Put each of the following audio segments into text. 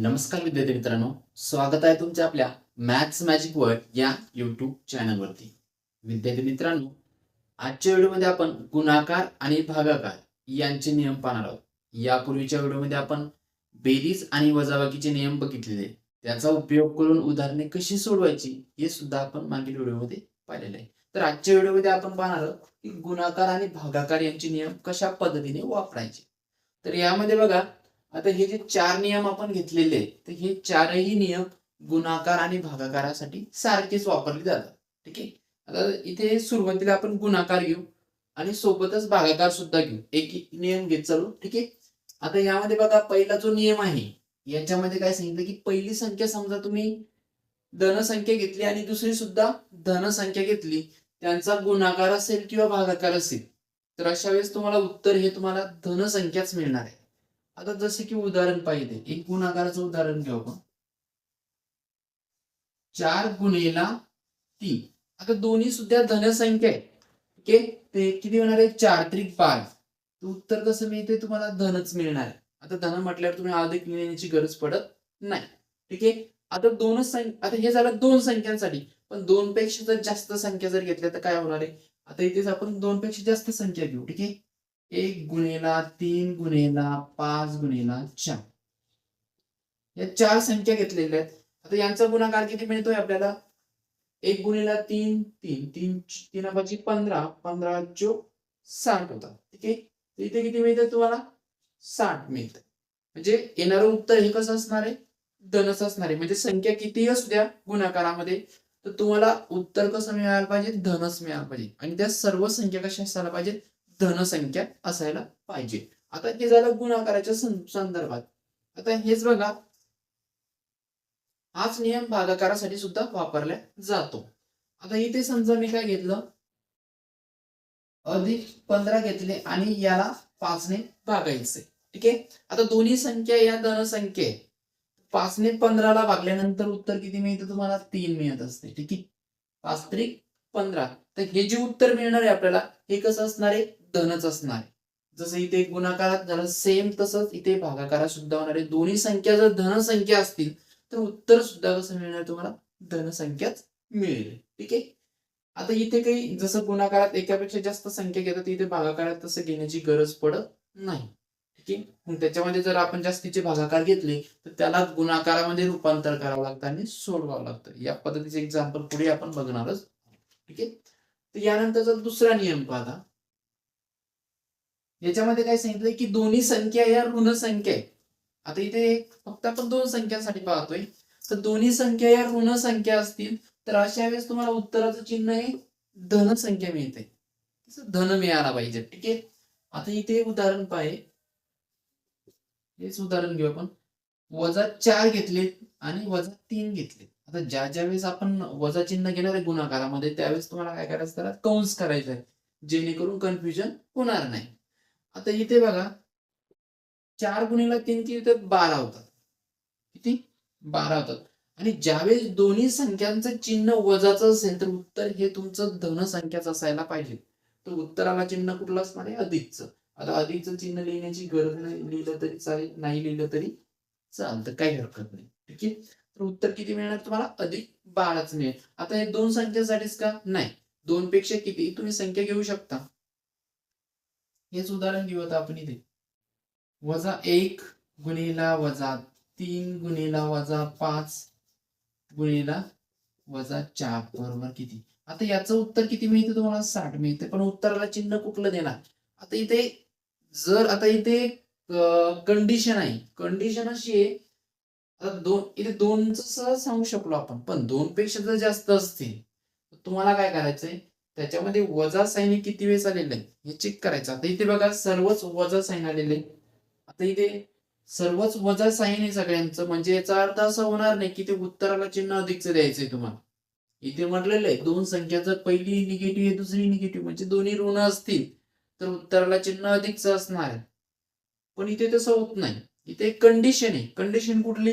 नमस्कार विद्यार्थी मित्रांनो स्वागत आहे तुमच्या आपल्या मॅथ्स मॅजिक वर्ल्ड या युट्यूब चॅनलवरती विद्यार्थी मित्रांनो आजच्या व्हिडिओमध्ये आपण गुणाकार आणि भागाकार यांचे नियम पाहणार आहोत. यापूर्वीच्या व्हिडिओमध्ये आपण बेरीज आणि वजाबाकीचे नियम बघितलेले. त्याचा उपयोग करून उदाहरणे कशी सोडवायची हे सुद्धा आपण मागील व्हिडिओमध्ये पाहिलेले आहे. तर आजच्या व्हिडिओमध्ये आपण पाहणार आहोत की गुणाकार आणि भागाकार यांचे नियम कशा पद्धतीने वापरायचे. तर यामध्ये बघा आता हे जे चार नियम आपण घेतलेले तर हे चारही नियम गुणाकार आणि भागाकारासाठी सारखेच वापरले जातात. ठीक आहे? आता इथे सुरुवातीला आपण गुणाकार घेऊ आणि सोबतच भागाकार सुद्धा घेऊ. एक एक नियम घेत चालू. ठीक आहे? आता यामध्ये बघा पहिला जो नियम आहे याच्यामध्ये काय सांगितलं की पहिली संख्या समजा तुम्ही धनसंख्या घेतली आणि दुसरी सुद्धा धनसंख्या घेतली त्यांचा गुणाकार असेल किंवा भागाकार असेल तर अशा वेळेस तुम्हाला उत्तर हे तुम्हाला धनसंख्याच मिळणार आहे. आता जसे की उदाहरण पाहिजे. एक गुणाकाराचं उदाहरण घेऊ आपण. चार गुणेला तीन. आता दोन्ही सुद्धा धनसंख्या आहे. ओके? ते किती होणार आहे? चार त्रिक बारा उत्तर कसं मिळते तुम्हाला? धनच मिळणार आहे. आता धन म्हटल्यावर तुम्ही अधिक लिहिण्याची गरज पडत नाही. ठीक आहे? आता दोनच संख्या आता हे झालं दोन संख्यांसाठी. पण दोन पेक्षा जर जास्त संख्या जर घेतल्या तर काय होणार आहे? आता इथेच आपण दोन पेक्षा जास्त संख्या घेऊ. ठीक आहे? एक गुणेला तीन गुणेला पाच गुणेला चार. या चार संख्या घेतलेल्या आहेत. आता यांचा गुणाकार किती मिळतोय आपल्याला? एक गुणेला तीन तीन तीन तीन पाची पंधरा पंधरा चो साठ होता. ठीक आहे? इथे किती मिळतं तुम्हाला? साठ मिळतं म्हणजे येणारं उत्तर हे कसं असणार आहे? धनच असणार आहे. म्हणजे संख्या कितीही असू द्या गुणाकारामध्ये तर तुम्हाला उत्तर कसं मिळायला पाहिजे? धनच मिळायला पाहिजे. आणि त्या सर्व संख्या कशा असायला पाहिजे धनसंख्या असायला पाहिजे. आता हे झालं गुणाकाराच्या संदर्भात. आता हेच बघा. हाच नियम भागाकारासाठी सुद्धा वापरला जातो. आता इथे समजा मी काय घेतलं? अधिक पंधरा घेतले आणि याला पाचने भागायचे. ठीक आहे? आता दोन्ही संख्या या धनसंख्या आहे पाचने पंधराला भागल्यानंतर उत्तर किती मिळतं तुम्हाला? तीन मिळत असते. ठीक आहे? पाच त्रिक पंधरा. तर हे जे उत्तर मिळणार आहे आपल्याला हे कसं असणार आहे? धनच असणार जसं इथे गुणाकारात झालं सेम तसंच इथे भागाकारात सुद्धा होणार आहे. दोन्ही संख्या जर धनसंख्या असतील तर उत्तर सुद्धा कसं मिळणार तुम्हाला? धनसंख्याच मिळेल. ठीक आहे? आता इथे काही जसं गुणाकारात एकापेक्षा जास्त संख्या घेतात इथे भागाकारात तसं घेण्याची गरज पडत नाही. ठीक आहे? मग त्याच्यामध्ये जर आपण जास्तीचे भागाकार घेतले तर त्याला गुणाकारामध्ये रूपांतर करावं लागतं आणि सोडवावं लागतं. या पद्धतीचे एक्झाम्पल पुढे आपण बघणारच ठीक आहे? तर यानंतरचा दुसरा नियम पाहता. याच्यामध्ये काय सांगितलंय की दोन्ही संख्या या ऋण संख्या आहे आता इथे फक्त आपण दोन संख्यांसाठी पाहतोय. तर दोन्ही संख्या या ऋण संख्या असतील तर अशा वेळेस तुम्हाला उत्तराचं चिन्ह हे धन संख्या मिळते. धन मिळाला पाहिजे ठीक आहे? आता इथे उदाहरण पाहे. हेच उदाहरण घेऊ आपण. वजा चार घेतले आणि वजा तीन घेतले आता ज्या ज्या वेळेस आपण वजा चिन्ह घेणार आहे गुणाकारामध्ये त्यावेळेस तुम्हाला काय करायचं? त्याला कंस करायचा आहे. जेणेकरून कन्फ्युजन होणार नाही. आता इथे बघा. चार गुणीला तीन किती तर बारा होतात. किती? बारा होतात. आणि ज्यावेळेस दोन्ही संख्यांचं चिन्ह वजाचं असेल तर उत्तर हे तुमचं धन संख्याच असायला पाहिजे. तर उत्तराला चिन्ह कुठलं असणार आहे? अधिकचं आता अधिकचं चिन्ह लिहिण्याची गरज नाही. लिहिलं तरी चालेल. नाही लिहिलं तरी चालतं काही हरकत नाही. ठीक आहे? तर उत्तर किती मिळणार तुम्हाला? अधिक बाराच मिळेल. आता हे दोन संख्येसाठीच का? नाही. दोन पेक्षा किती? तुम्ही संख्या घेऊ शकता. हेच उदाहरण घेऊ आता आपण इथे. वजा एक गुणिला वजा तीन गुणिला वजा पाच गुणिला वजा चार बरोबर किती? आता याचं उत्तर किती मिळतं तुम्हाला? साठ मिळते पण उत्तराला चिन्ह कुठलं देणार? आता इथे जर आता इथे कंडिशन आहे. कंडिशन अशी आहे आता दोन इथे दोनच सहज सांगू शकलो आपण. पण दोन पेक्षा जर जास्त असतील तुम्हाला काय करायचंय? त्याच्यामध्ये वजा साईन किती वेळेस आलेलं आहे? हे चेक करायचं. आता इथे बघा सर्वच वजा साईन आलेले आता इथे सर्वच वजा साईन आहे सगळ्यांचं. म्हणजे याचा अर्थ असा होणार नाही की ते उत्तराला चिन्ह अधिकचं द्यायचंय तुम्हाला. इथे म्हटलेलं आहे दोन संख्या जर पहिली निगेटिव्ह आहे दुसरी निगेटिव्ह म्हणजे दोन्ही ऋण असतील तर उत्तराला चिन्ह अधिकचं असणार आहे. पण इथे तसं होत नाही. इथे एक कंडिशन आहे. कंडिशन कुठली?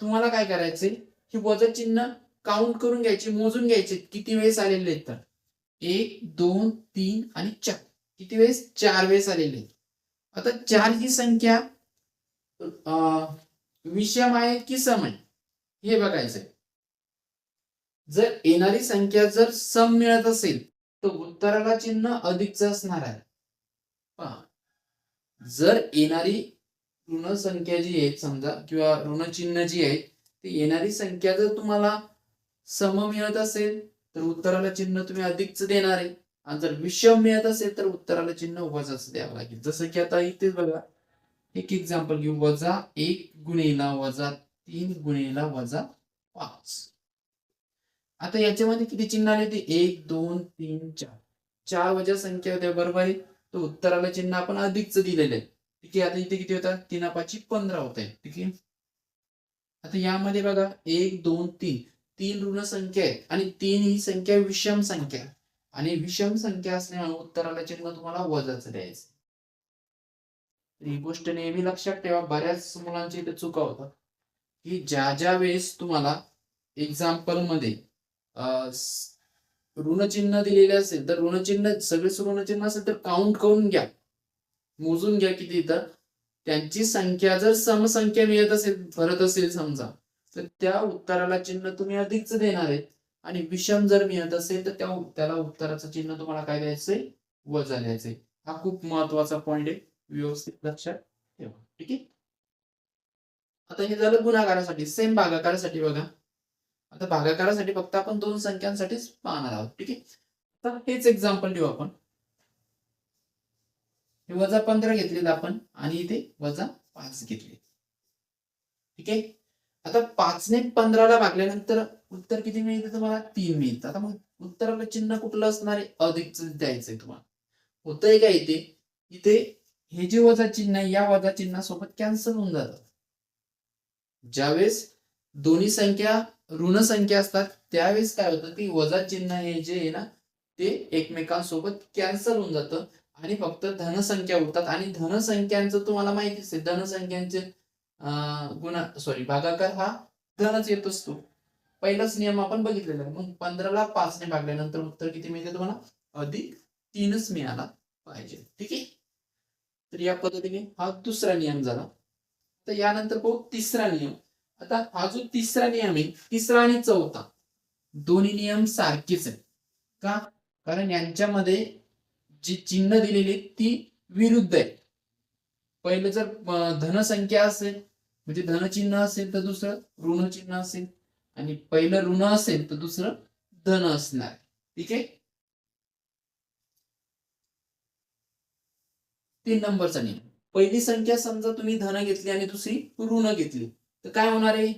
तुम्हाला काय करायचंय? ही वजा चिन्ह काउंट करून घ्यायची मोजून घ्यायचे किती वेळेस आलेले आहेत तर. एक दोन तीन आणि चार. किती वेळेस? चार वेळेस आलेले. आता चार ही संख्या विषम आहे की सम आहे हे बघायचंय. जर येणारी संख्या जर सम मिळत असेल तर उत्तराला चिन्ह अधिकच असणार आहे. पहा. जर येणारी ऋण संख्या जी आहे समजा किंवा ऋण चिन्ह जी आहे ती येणारी संख्या जर तुम्हाला सम मिळत असेल तर उत्तराला चिन्ह तुम्ही अधिकच देणार आहे. आणि जर विषम मिळत असेल तर उत्तराला चिन्ह वजाच द्यावं लागेल. जसं की आता इथेच बघा. एक एक्झाम्पल घेऊ वजा एक गुणेला वजा तीन गुणेला वजा पाच. आता याच्यामध्ये किती चिन्ह आले ते एक दोन तीन चार. चार वजा संख्या होत्या बरोबर आहे? तर उत्तराला चिन्ह आपण अधिकच दिलेलं आहे. ठीक आहे आता इथे किती होतात तीन पाची पंधरा होत आहे. ठीक आहे? आता यामध्ये बघा एक दोन तीन. तीन ऋण संख्या आहेत आणि तीन ही संख्या विषम संख्या आणि विषम संख्या असल्यामुळे उत्तराला चिन्ह तुम्हाला वजाच द्यायचं. ही गोष्ट नेहमी लक्षात ठेवा. बऱ्याच मुलांची इथे चुका होतात. की ज्या ज्या वेळेस तुम्हाला एक्झाम्पलमध्ये अं, ऋणचिन्ह दिलेले असेल तर ऋणचिन्ह सगळेच ऋणचिन्ह असेल तर काउंट करून घ्या. मोजून घ्या किती तर. त्यांची संख्या जर समसंख्या मिळत असेल भरत असेल समजा तर त्या उत्तराला चिन्ह तुम्ही अधिकच देणार आहे आणि विषम जर मिळत असेल तर त्या त्याला उत्तराचं चिन्ह तुम्हाला काय द्यायचंय? वजा द्यायचंय हा खूप महत्त्वाचा पॉइंट आहे. व्यवस्थित लक्षात ठेवा. ठीक आहे? आता हे झालं गुणाकारासाठी. सेम भागाकारासाठी बघा. आता भागाकारासाठी फक्त आपण दोन संख्यांसाठीच पाहणार आहोत. ठीक आहे? आता हेच एक्झाम्पल देऊ आपण. हे वजा पंधरा घेतलेलं आपण आणि इथे वजा पाच घेतले ठीक आहे? आता पाचने पंधराला भागल्यानंतर उत्तर किती मिळते तुम्हाला? तीन मिळतं. आता मग उत्तराला चिन्ह कुठलं असणार आहे? अधिकच द्यायचंय तुम्हाला. होतंय का इथे? इथे हे जे वजा चिन्ह आहे या वजा चिन्हासोबत कॅन्सल होऊन जातं. ज्यावेळेस दोन्ही संख्या ऋण संख्या असतात त्यावेळेस काय होतं? की वजा चिन्ह हे जे आहे ना ते एकमेकांसोबत कॅन्सल होऊन जातं. आणि फक्त धनसंख्या उरतात. आणि धनसंख्यांचं तुम्हाला माहितीच आहे. धनसंख्यांचे गुणा सॉरी भागाकार हा धनच येत असतो. पहिलाच नियम आपण बघितलेला आहे. मग पंधराला पाचने भागल्यानंतर उत्तर किती मिळते तुम्हाला? अधिक तीनच मिळाला पाहिजे. ठीक आहे? तर या पद्धतीने हा दुसरा नियम झाला. तर यानंतर पाहू तिसरा नियम. आता हा जो तिसरा नियम आहे तिसरा आणि चौथा दोन्ही नियम सारखेच आहे का? कारण यांच्यामध्ये जी चिन्ह दिलेली ती विरुद्ध आहे पहिलं जर धनसंख्या असेल म्हणजे धनचिन्ह असेल तर दुसरं ऋण चिन्ह असेल. आणि पहिलं ऋण असेल तर दुसरं धन असणार. ठीक आहे? तीन नंबरचा नियम. पहिली संख्या समजा तुम्ही धन घेतली आणि दुसरी ऋण घेतली तर काय होणार आहे?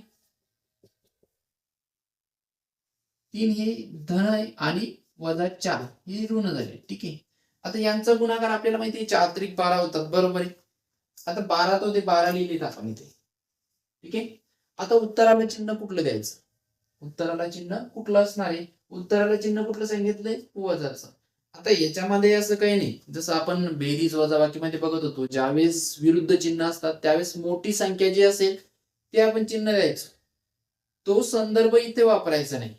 तीन हे धन आहे आणि वजा चार हे ऋण झाले. ठीक आहे? आता यांचा गुणाकार आपल्याला माहिती आहे चार त्रिक बारा होतात. बरोबर आहे? आता बारा तो ते बारा लिहिलेत आपण इथे ठीक आहे? आता उत्तराला चिन्ह कुठलं द्यायचं? उत्तराला चिन्ह कुठलं असणार आहे? उत्तराला चिन्ह कुठलं सांगितलंय? वजाचं आता याच्यामध्ये असं काही नाही. जसं आपण बेरीज वजाबाकीमध्ये बघत होतो ज्यावेळेस विरुद्ध चिन्ह असतात त्यावेळेस मोठी संख्या जी असेल ते आपण चिन्ह द्यायचं. तो संदर्भ इथे वापरायचा नाही.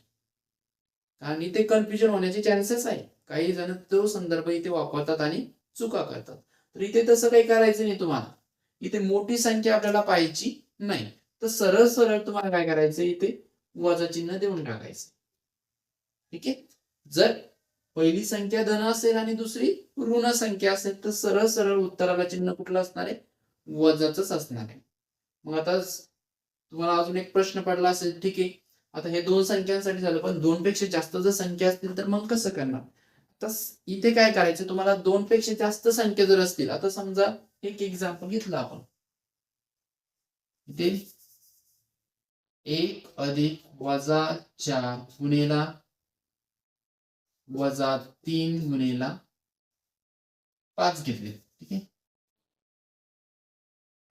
कारण ते कन्फ्युजन होण्याचे चान्सेस आहे. काही जण तो संदर्भ इथे वापरतात आणि चुका करतात. तर इथे तसं काही करायचं नाही तुम्हाला. इथे मोठी संख्या आपल्याला पाहायची नाही. तर सरळ सरळ तुम्हाला काय करायचं इथे? वजा चिन्ह देऊन टाकायचं. ठीक आहे? जर पहिली संख्या धन असेल आणि दुसरी ऋण संख्या असेल तर सरळ सरळ उत्तराला चिन्ह कुठलं असणार आहे? वजाच असणार आहे. मग आता तुम्हाला अजून एक प्रश्न पडला असेल. ठीक आहे. आता हे दोन संख्यांसाठी झालं पण दोन पेक्षा जास्त जर संख्या असतील तर मग कसं करणार? तर इथे काय करायचं? तुम्हाला दोन पेक्षा जास्त संख्या जर असतील आता समजा एक एक्झाम्पल घेतलं आपण. इथे एक अधिक वजा चार गुणेला वजा तीन गुणेला पाच घेतले. ठीक आहे?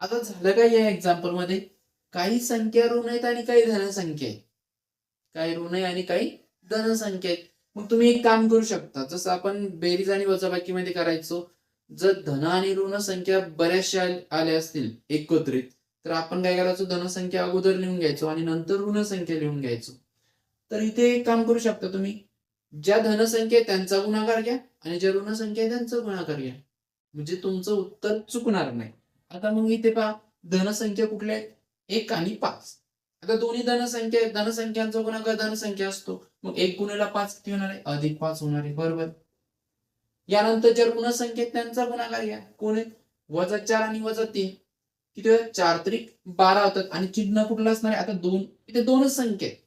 आता झालं काय या एक्झाम्पलमध्ये? काही संख्या ऋण आहेत आणि काही धनसंख्या आहेत. काही ऋण आहे आणि काही धनसंख्या आहेत. मग तुम्ही एक काम करू शकता. जसं आपण बेरीज आणि वजाबाकीमध्ये करायचो जर धन आणि ऋण संख्या बऱ्याचशा आल्या असतील एकत्रित तर आपण काय करायचो? धनसंख्या अगोदर लिहून घ्यायचो आणि नंतर ऋण संख्या लिहून घ्यायचो. तर इथे एक काम करू शकता तुम्ही. ज्या धनसंख्या त्यांचा गुणाकार घ्या आणि ज्या ऋण संख्या आहे त्यांचा गुणाकार घ्या. म्हणजे तुमचं उत्तर चुकणार नाही. आता मग इथे पहा धनसंख्या कुठल्या आहेत? एक आणि पाच. आता दोन्ही धनसंख्या आहेत. धनसंख्यांचा गुणाकार धनसंख्या असतो? मग एक गुणेला पाच किती होणार आहे? अधिक पाच होणार आहे. बरोबर. यानंतर जर गुणसंख्येत त्यांचा गुणाकार घ्या. कोण आहे वजा चार आणि वजा तीन. किती होतात? चार. त्रिक बारा होतात. आणि चिन्ह कुठलं असणार आहे? आता दोन. इथे दोनच संख्या आहेत.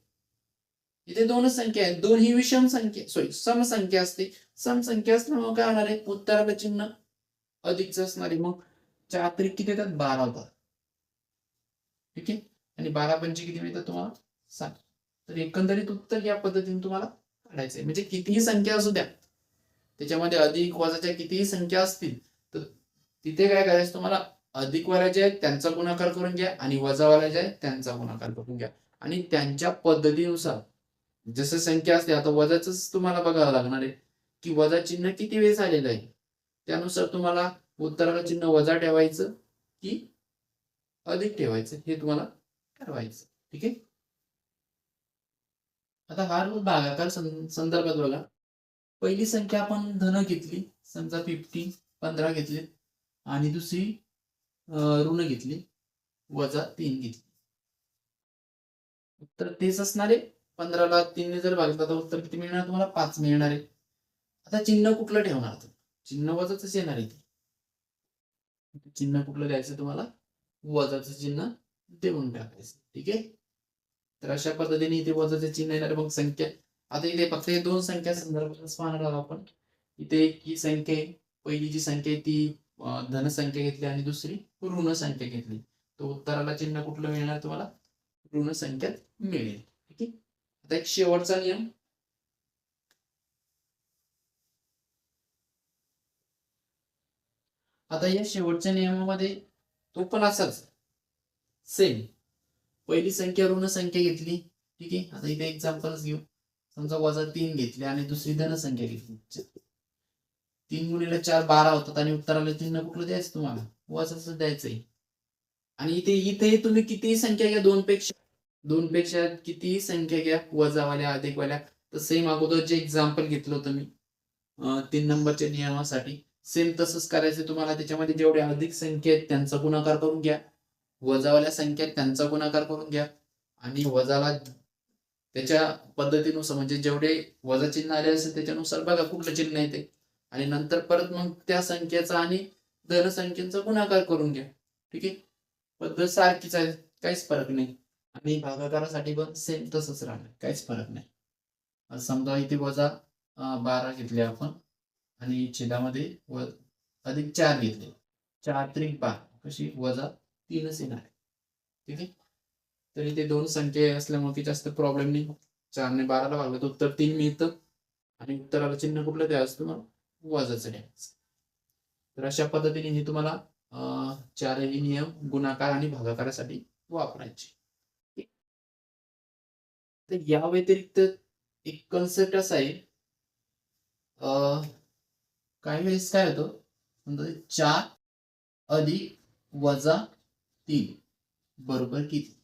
इथे दोनच संख्या आहेत. दोन ही विषम संख्या. सॉरी समसंख्या असते. समसंख्या असल्यामुळे काय होणार आहे? उत्तराला चिन्ह अधिकच असणार आहे. मग चार त्रिक किती येतात बारा होतात. ठीक आहे? आणि बारा पंचे किती मिळतात तुम्हाला? सात तर एकंदरीत उत्तर या पद्धतीने तुम्हाला काढायचं आहे. म्हणजे कितीही संख्या असू द्या त्याच्यामध्ये अधिक वजाच्या कितीही संख्या असतील तर तिथे काय करायचं तुम्हाला? अधिकवाल्या जे आहेत त्यांचा गुणाकार करून घ्या आणि वजावाल्या जे आहेत त्यांचा गुणाकार करून घ्या. आणि त्यांच्या पद्धतीनुसार जसं संख्या असते आता वजाच तुम्हाला बघावं लागणार आहे की वजा चिन्ह किती वेळेस आलेलं आहे? त्यानुसार तुम्हाला उत्तराला चिन्ह वजा ठेवायचं की अधिक ठेवायचं हे तुम्हाला ठरवायचं ठीक आहे? आता हार रोज भागाकार सं- संदर्भात बघा. पहिली संख्या आपण धन घेतली समजा फिफ्टी पंधरा घेतली आणि दुसरी ऋण घेतली वजा तीन घेतली. उत्तर तेच असणार आहे. पंधराला तीनने जर भागलं तर उत्तर किती मिळणार तुम्हाला? पाच मिळणार आहे. आता चिन्ह कुठलं ठेवणार चिन्ह वजाच येणार आहे. चिन्ह कुठलं द्यायचं तुम्हाला? वजाचं चिन्ह देऊन टाकायचं ठीक आहे? तर अशा पद्धतीने इथे वजाचे चिन्ह येणार मग संख्या आता इथे फक्त हे दोन संख्या संदर्भात पाहणार आहोत आपण. इथे एक ही संख्या आहे. पहिली जी संख्या आहे ती धनसंख्या घेतली आणि दुसरी ऋण संख्या घेतली. तर उत्तराला चिन्ह कुठलं मिळणार तुम्हाला? ऋण संख्यात मिळेल. ठीक आहे? आता एक शेवटचा नियम. आता या शेवटच्या नियमामध्ये तो पण असाच. सेम पहिली संख्या ऋण संख्या घेतली. ठीक आहे? आता इथे एक्झाम्पल्स घेऊ. समजा वजा तीन घेतली आणि दुसरी धनसंख्या घेतली. तीन गुणिले चार बारा होतात आणि उत्तराला तीन कुठलं द्यायचं तुम्हाला? वजाच द्यायचंय. आणि इथे इथे तुम्ही कितीही संख्या घ्या दोन पेक्षा दोन पेक्षा कितीही संख्या घ्या वजावाल्या अधिकवाल्या तर सेम अगोदर जे एक्झाम्पल घेतलं होतं मी तीन नंबरच्या नियमासाठी सेम तसंच करायचं तुम्हाला. त्याच्यामध्ये जेवढे अधिक संख्या आहेत त्यांचा गुणाकार करून घ्या. वजावाल्या संख्या त्यांचा गुणाकार करून घ्या. आणि वजाला त्याच्या पद्धतीनुसार म्हणजे जेवढे वजा चिन्ह आले असेल त्याच्यानुसार बघा कुठलं चिन्ह येते आणि नंतर परत मग त्या संख्येचा आणि धनसंख्येचा गुणाकार करून घ्या. ठीक आहे? पद्धत सारखीच आहे काहीच फरक नाही. आणि भागाकारासाठी पण सेम तसंच राहणार काहीच फरक नाही. समजा इथे वजा बारा घेतले आपण. आणि छेदामध्ये व अधिक चार घेतले. चार त्रिक बारा कशी? वजा तीनच येणार आहे ठीक आहे? तर इथे दोन संख्या असल्यामुळे काही जास्त प्रॉब्लेम नाही चारने बाराला भागलं तर उत्तर तीन मिळतं. आणि उत्तराला चिन्ह कुठलं द्यायचं तुम्हाला वाजाचं द्यायचं तर अशा पद्धतीने हे तुम्हाला चारही नियम गुणाकार आणि भागाकारासाठी वापरायचे. तर या व्यतिरिक्त एक कन्सेप्ट असा आहे. अं, काही वेळेस काय होतं? चार अधिक वजा तीन. बरोबर किती?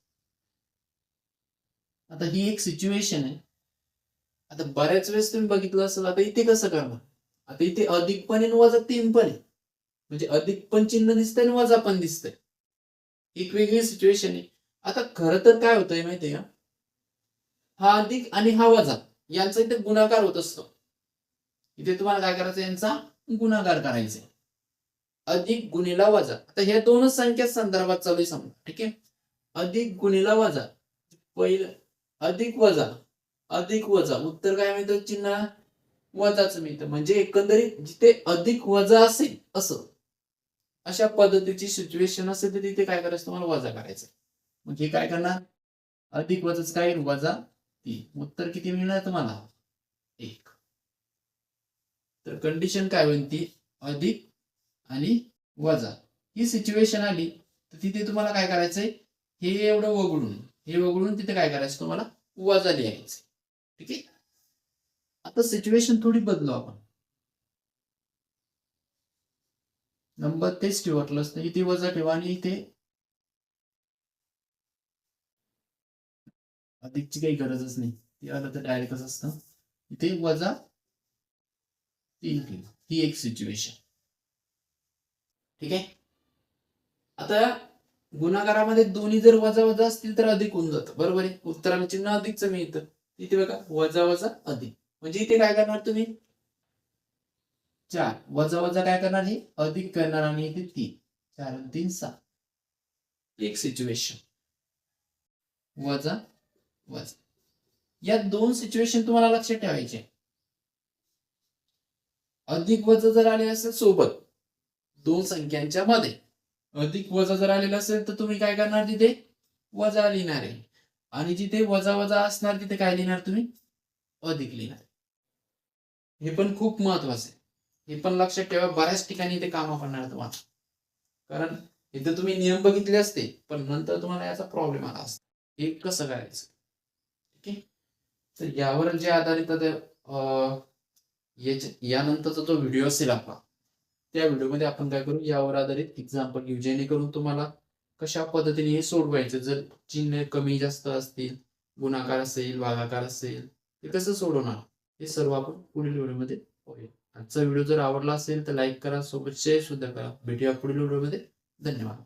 आता ही एक सिच्युएशन आहे. आता बऱ्याच वेळेस तुम्ही बघितलं असेल आता इथे कसं करणार? आता इथे अधिक पण आहे आणि वजा तीन पण आहे. म्हणजे अधिक पण चिन्ह दिसतंय आणि वजा पण दिसतंय. एक वेगळी सिच्युएशन आहे. आता खरं तर काय होतंय माहितीये का? हा अधिक आणि हा वजा यांचा इथे गुणाकार होत असतो. इथे तुम्हाला काय करायचं यांचा गुणाकार करायचा आहे. अधिक गुणिला वजा. आता ह्या दोनच संख्या संदर्भात चालू आहे समजा ठीक आहे? अधिक गुणिला वजा. पहिलं अधिक वजा अधिक वजा. उत्तर काय मिळतं? चिन्ह वजाच मिळतं. म्हणजे एकंदरीत जिथे अधिक वजा असेल असं. अशा पद्धतीची सिच्युएशन असेल तर तिथे काय करायचं? तुम्हाला वजा करायचं मग हे काय करणार? अधिक वजाच काय? वजा तीन. उत्तर किती मिळणार तुम्हाला? एक. तर कंडिशन काय होईल ती? अधिक आणि वजा. ही सिच्युएशन आली तर तिथे तुम्हाला काय करायचंय? हे एवढं वगळून हे वगळून तिथे काय करायचं? तुम्हाला वजा लिहायचं. ठीक आहे? आता सिच्युएशन थोडी बदलू आपण. नंबर तेच ठेवटलं असतं. इथे वजा ठेवा आणि इथे अधिकची काही गरजच नाही. ते आलं तर डायरेक्टच असतं. इथे वजा तीन किलो. ही एक सिच्युएशन ठीक आहे? आता गुणाकारामध्ये दोन्ही जर वजा वजा असतील तर अधिक होऊन जातं. बरोबर आहे? उत्तराला चिन्ह अधिकचं मिळतं इथे. बघा वजा वजा अधिक. म्हणजे इथे काय करणार तुम्ही? चार. वजा वजा काय करणार हे? अधिक करणार आणि इथे तीन. चार तीन सहा. एक सिच्युएशन वजा वजा. या दोन सिच्युएशन तुम्हाला लक्षात ठेवायचे. अधिक वजा जर आले असेल सोबत दोन संख्यांच्या मध्ये. अधिक वजा जर आलेला असेल तर तुम्ही काय करणार तिथे? वजा लिहिणार आहे. आणि जिथे वजा वजा असणार तिथे काय लिहिणार तुम्ही? अधिक लिहिणार. हे पण खूप महत्वाचं आहे. हे पण लक्षात ठेवा बऱ्याच ठिकाणी इथे कामं पडणार तुम्हाला. कारण इथे तुम्ही नियम बघितले असते पण नंतर तुम्हाला याचा प्रॉब्लेम आला असता. हे कसं करायचं? ठीक आहे? तर यावर जे आधारित अं, याच्या- यानंतरचा जो व्हिडिओ असेल आपला त्या व्हिडिओमध्ये आपण काय करू? यावर आधारित एक्झाम्पल घेऊ. जेणेकरून तुम्हाला कशा पद्धतीने हे सोडवायचं? जर चिन्ह कमी जास्त असतील गुणाकार असेल भागाकार असेल ते कसं सोडवणार? हे सर्व आपण पुढील व्हिडिओमध्ये पाहूया. आजचा व्हिडिओ जर आवडला असेल तर लाईक करा सोबत शेअर सुद्धा करा. भेटूया पुढील व्हिडिओमध्ये. धन्यवाद.